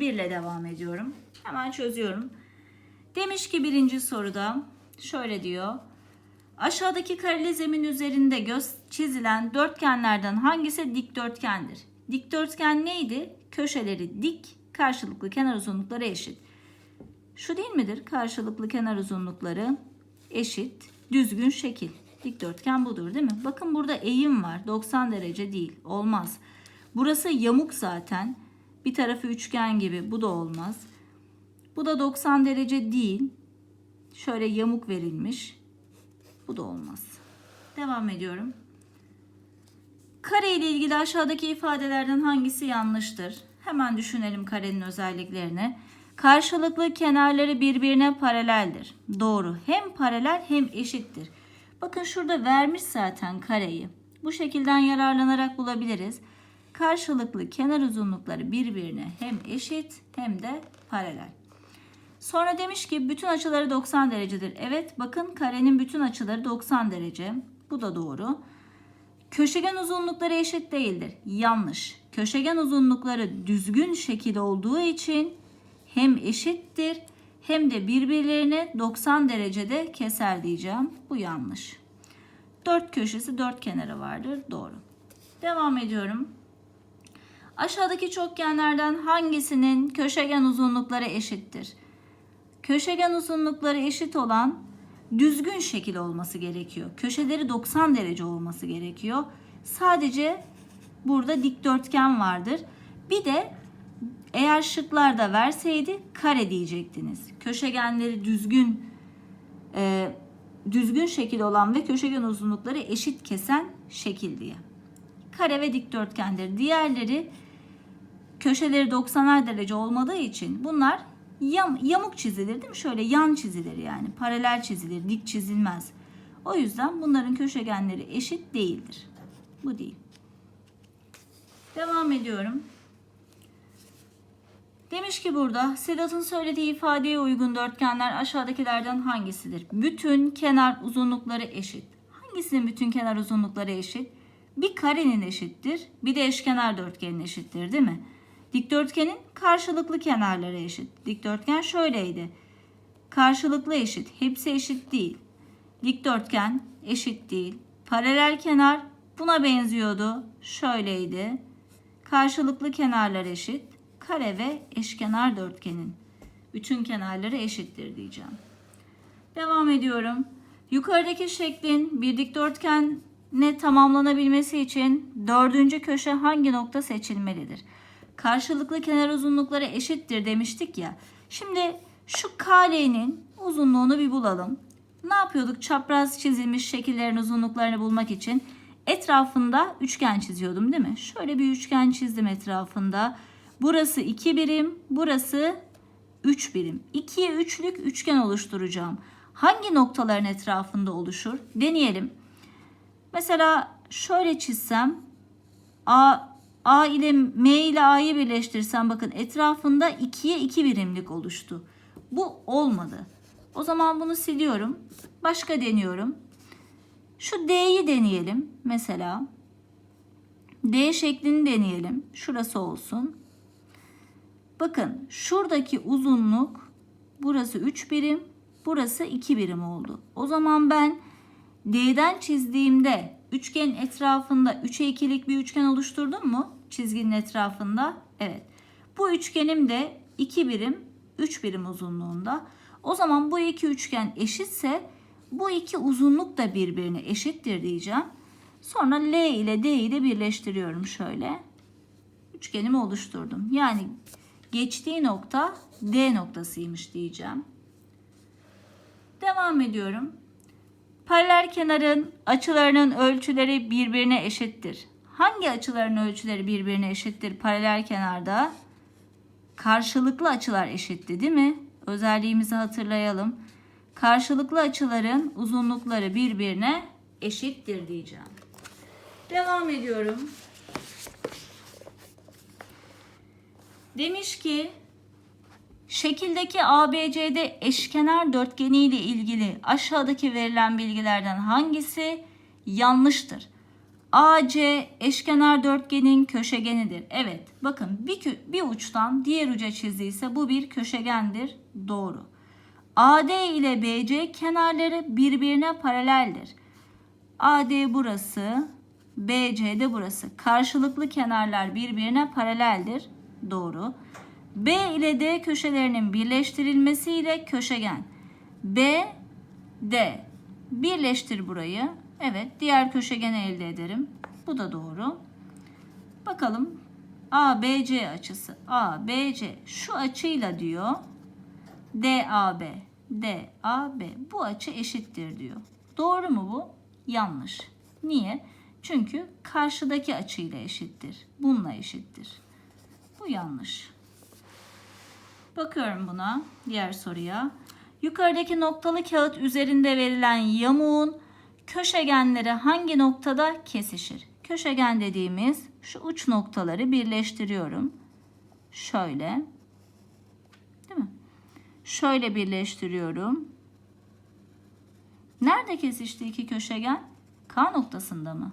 1 ile devam ediyorum. Hemen çözüyorum. Demiş ki birinci soruda şöyle diyor. Aşağıdaki kareli zemin üzerinde göz çizilen dörtgenlerden hangisi dikdörtgendir? Dikdörtgen neydi? Köşeleri dik, karşılıklı kenar uzunlukları eşit. Şu değil midir? Karşılıklı kenar uzunlukları eşit, düzgün şekil. Dikdörtgen budur değil mi? Bakın burada eğim var. 90 derece değil. Olmaz. Burası yamuk zaten. Bir tarafı üçgen gibi. Bu da olmaz. Bu da 90 derece değil. Şöyle yamuk verilmiş. Bu da olmaz. Devam ediyorum. Kare ile ilgili aşağıdaki ifadelerden hangisi yanlıştır? Hemen düşünelim karenin özelliklerini. Karşılıklı kenarları birbirine paraleldir. Doğru. Hem paralel hem eşittir. Bakın şurada vermiş zaten kareyi. Bu şekilden yararlanarak bulabiliriz. Karşılıklı kenar uzunlukları birbirine hem eşit hem de paralel. Sonra demiş ki bütün açıları 90 derecedir. Evet bakın karenin bütün açıları 90 derece. Bu da doğru. Köşegen uzunlukları eşit değildir. Yanlış. Köşegen uzunlukları düzgün şekil olduğu için hem eşittir hem de birbirlerini 90 derecede keser diyeceğim. Bu yanlış. Dört köşesi dört kenarı vardır. Doğru. Devam ediyorum. Aşağıdaki çokgenlerden hangisinin köşegen uzunlukları eşittir? Köşegen uzunlukları eşit olan düzgün şekil olması gerekiyor. Köşeleri 90 derece olması gerekiyor. Sadece burada dikdörtgen vardır. Bir de eğer şıklarda verseydi kare diyecektiniz. Köşegenleri düzgün e, düzgün şekil olan ve köşegen uzunlukları eşit kesen şekil diye. Kare ve dikdörtgendir. Diğerleri köşeleri 90'ar derece olmadığı için bunlar yam, yamuk çizilir değil mi? Şöyle yan çizilir yani. Paralel çizilir, dik çizilmez. O yüzden bunların köşegenleri eşit değildir. Bu değil. Devam ediyorum. Demiş ki burada Sedat'ın söylediği ifadeye uygun dörtgenler aşağıdakilerden hangisidir? Bütün kenar uzunlukları eşit. Hangisinin bütün kenar uzunlukları eşit? Bir karenin eşittir, bir de eşkenar dörtgenin eşittir değil mi? Dikdörtgenin karşılıklı kenarları eşit. Dikdörtgen şöyleydi. Karşılıklı eşit. Hepsi eşit değil. Dikdörtgen eşit değil. Paralel kenar buna benziyordu. Şöyleydi. Karşılıklı kenarlar eşit. Kare ve eşkenar dörtgenin bütün kenarları eşittir diyeceğim. Devam ediyorum. Yukarıdaki şeklin bir dikdörtgenle tamamlanabilmesi için dördüncü köşe hangi nokta seçilmelidir? Karşılıklı kenar uzunlukları eşittir demiştik ya. Şimdi şu KL'nin uzunluğunu bir bulalım. Ne yapıyorduk? Çapraz çizilmiş şekillerin uzunluklarını bulmak için etrafında üçgen çiziyordum değil mi? Şöyle bir üçgen çizdim etrafında. Burası 2 birim, burası 3 birim. 2'ye 3'lük üçgen oluşturacağım. Hangi noktaların etrafında oluşur? Deneyelim. Mesela şöyle çizsem A A ile M ile A'yı birleştirsem bakın etrafında 2'ye 2 birimlik oluştu. Bu olmadı. O zaman bunu siliyorum. Başka deniyorum. Şu D'yi deneyelim mesela. D şeklini deneyelim. Şurası olsun. Bakın şuradaki uzunluk burası 3 birim, burası 2 birim oldu. O zaman ben D'den çizdiğimde üçgenin etrafında 3'e 2'lik bir üçgen oluşturdum mu? Çizginin etrafında. Evet. Bu üçgenim de 2 birim, 3 birim uzunluğunda. O zaman bu iki üçgen eşitse bu iki uzunluk da birbirine eşittir diyeceğim. Sonra L ile D'yi de birleştiriyorum şöyle. Üçgenimi oluşturdum. Yani geçtiği nokta D noktasıymış diyeceğim. Devam ediyorum. Paralel kenarın açılarının ölçüleri birbirine eşittir. Hangi açıların ölçüleri birbirine eşittir paralel kenarda? Karşılıklı açılar eşitti değil mi? Özelliğimizi hatırlayalım. Karşılıklı açıların uzunlukları birbirine eşittir diyeceğim. Devam ediyorum. Demiş ki şekildeki ABCD eşkenar dörtgeni ile ilgili aşağıdaki verilen bilgilerden hangisi yanlıştır? AC eşkenar dörtgenin köşegenidir. Evet bakın bir, bir uçtan diğer uca çizdiyse bu bir köşegendir. Doğru. AD ile BC kenarları birbirine paraleldir. AD burası, BC de burası. Karşılıklı kenarlar birbirine paraleldir. Doğru. B ile D köşelerinin birleştirilmesiyle köşegen. B, D. Birleştir burayı. Evet, diğer köşegeni elde ederim. Bu da doğru. Bakalım ABC açısı. ABC şu açıyla diyor. DAB. DAB. Bu açı eşittir diyor. Doğru mu bu? Yanlış. Niye? Çünkü karşıdaki açıyla eşittir. Bununla eşittir. Bu yanlış. Bakıyorum buna. Diğer soruya. Yukarıdaki noktalı kağıt üzerinde verilen yamuğun köşegenleri hangi noktada kesişir? Köşegen dediğimiz şu uç noktaları birleştiriyorum. Şöyle. Değil mi? Şöyle birleştiriyorum. Nerede kesişti iki köşegen? K noktasında mı?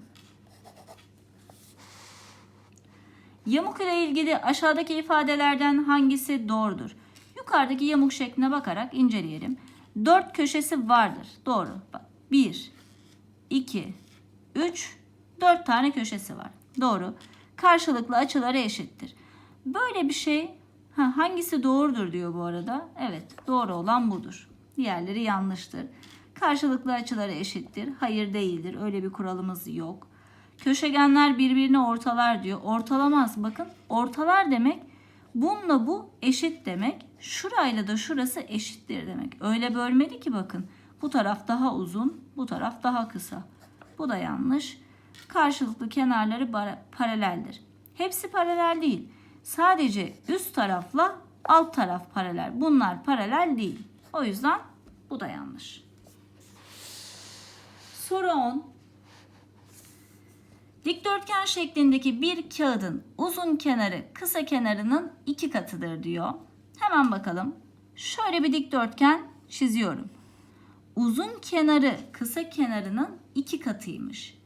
Yamuk ile ilgili aşağıdaki ifadelerden hangisi doğrudur? Yukarıdaki yamuk şekline bakarak inceleyelim. Dört köşesi vardır. Doğru. Bak. Bir, iki, üç, dört tane köşesi var. Doğru. Karşılıklı açıları eşittir. Böyle bir şey ha, hangisi doğrudur diyor bu arada. Evet doğru olan budur. Diğerleri yanlıştır. Karşılıklı açıları eşittir. Hayır değildir. Öyle bir kuralımız yok. Köşegenler birbirini ortalar diyor. Ortalamaz. Bakın ortalar demek bununla bu eşit demek. Şurayla da şurası eşittir demek. Öyle bölmeli ki bakın. Bu taraf daha uzun, bu taraf daha kısa. Bu da yanlış. Karşılıklı kenarları paraleldir. Hepsi paralel değil. Sadece üst tarafla alt taraf paralel. Bunlar paralel değil. O yüzden bu da yanlış. Soru 10. Dikdörtgen şeklindeki bir kağıdın uzun kenarı kısa kenarının iki katıdır diyor. Hemen bakalım. Şöyle bir dikdörtgen çiziyorum. Uzun kenarı kısa kenarının iki katıymış.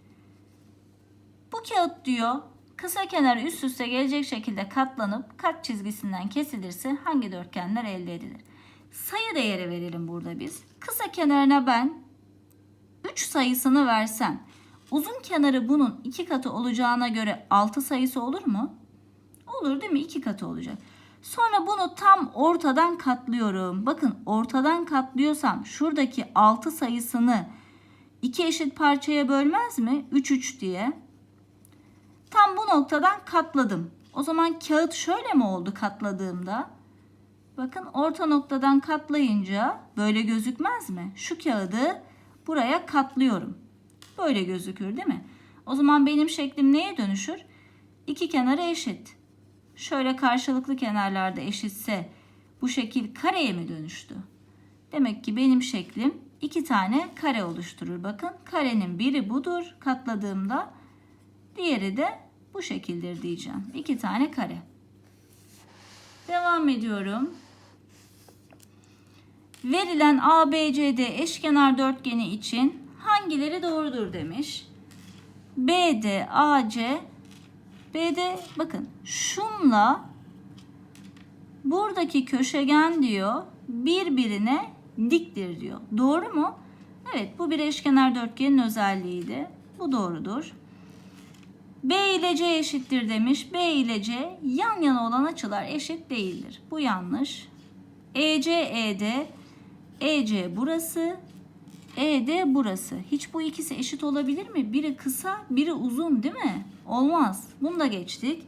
Bu kağıt diyor kısa kenarı üst üste gelecek şekilde katlanıp kat çizgisinden kesilirse hangi dörtgenler elde edilir? Sayı değeri verelim burada biz. Kısa kenarına ben 3 sayısını versem uzun kenarı bunun iki katı olacağına göre 6 sayısı olur mu? Olur değil mi? 2 katı olacak. Sonra bunu tam ortadan katlıyorum. Bakın ortadan katlıyorsam şuradaki 6 sayısını iki eşit parçaya bölmez mi? 3 3 diye. Tam bu noktadan katladım. O zaman kağıt şöyle mi oldu katladığımda? Bakın orta noktadan katlayınca böyle gözükmez mi? Şu kağıdı buraya katlıyorum. Böyle gözükür değil mi? O zaman benim şeklim neye dönüşür? İki kenarı eşit. Şöyle karşılıklı kenarlarda eşitse bu şekil kareye mi dönüştü? Demek ki benim şeklim iki tane kare oluşturur. Bakın karenin biri budur katladığımda diğeri de bu şekildir diyeceğim. İki tane kare. Devam ediyorum. Verilen ABCD eşkenar dörtgeni için hangileri doğrudur demiş. BD, AC, BD bakın şunla buradaki köşegen diyor birbirine diktir diyor. Doğru mu? Evet bu bir eşkenar dörtgenin özelliğiydi. Bu doğrudur. B ile C eşittir demiş. B ile C yan yana olan açılar eşit değildir. Bu yanlış. EC, ED, EC burası, ED burası. Hiç bu ikisi eşit olabilir mi? Biri kısa, biri uzun değil mi? Olmaz. Bunu da geçtik.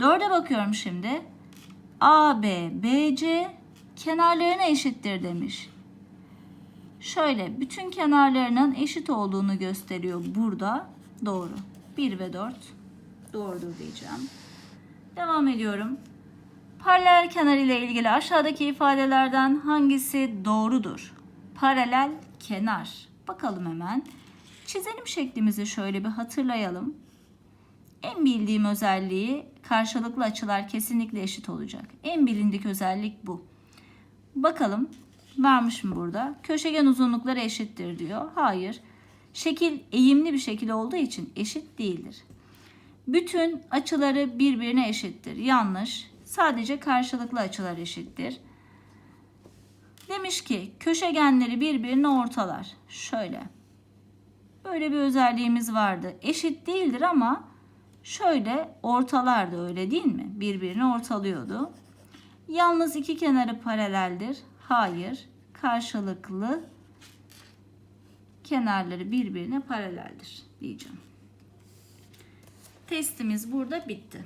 Dörde bakıyorum şimdi. AB, BC kenarlarına eşittir demiş. Şöyle bütün kenarlarının eşit olduğunu gösteriyor burada. Doğru. 1 ve 4 doğrudur diyeceğim. Devam ediyorum. Paralel kenar ile ilgili aşağıdaki ifadelerden hangisi doğrudur? Paralel kenar. Bakalım hemen. Çizelim şeklimizi şöyle bir hatırlayalım. En bildiğim özelliği karşılıklı açılar kesinlikle eşit olacak. En bilindik özellik bu. Bakalım varmış mı burada? Köşegen uzunlukları eşittir diyor. Hayır. Şekil eğimli bir şekil olduğu için eşit değildir. Bütün açıları birbirine eşittir. Yanlış. Sadece karşılıklı açılar eşittir. Demiş ki köşegenleri birbirine ortalar. Şöyle. Böyle bir özelliğimiz vardı. Eşit değildir ama şöyle ortalardı öyle değil mi? Birbirini ortalıyordu. Yalnız iki kenarı paraleldir. Hayır. Karşılıklı kenarları birbirine paraleldir diyeceğim. Testimiz burada bitti.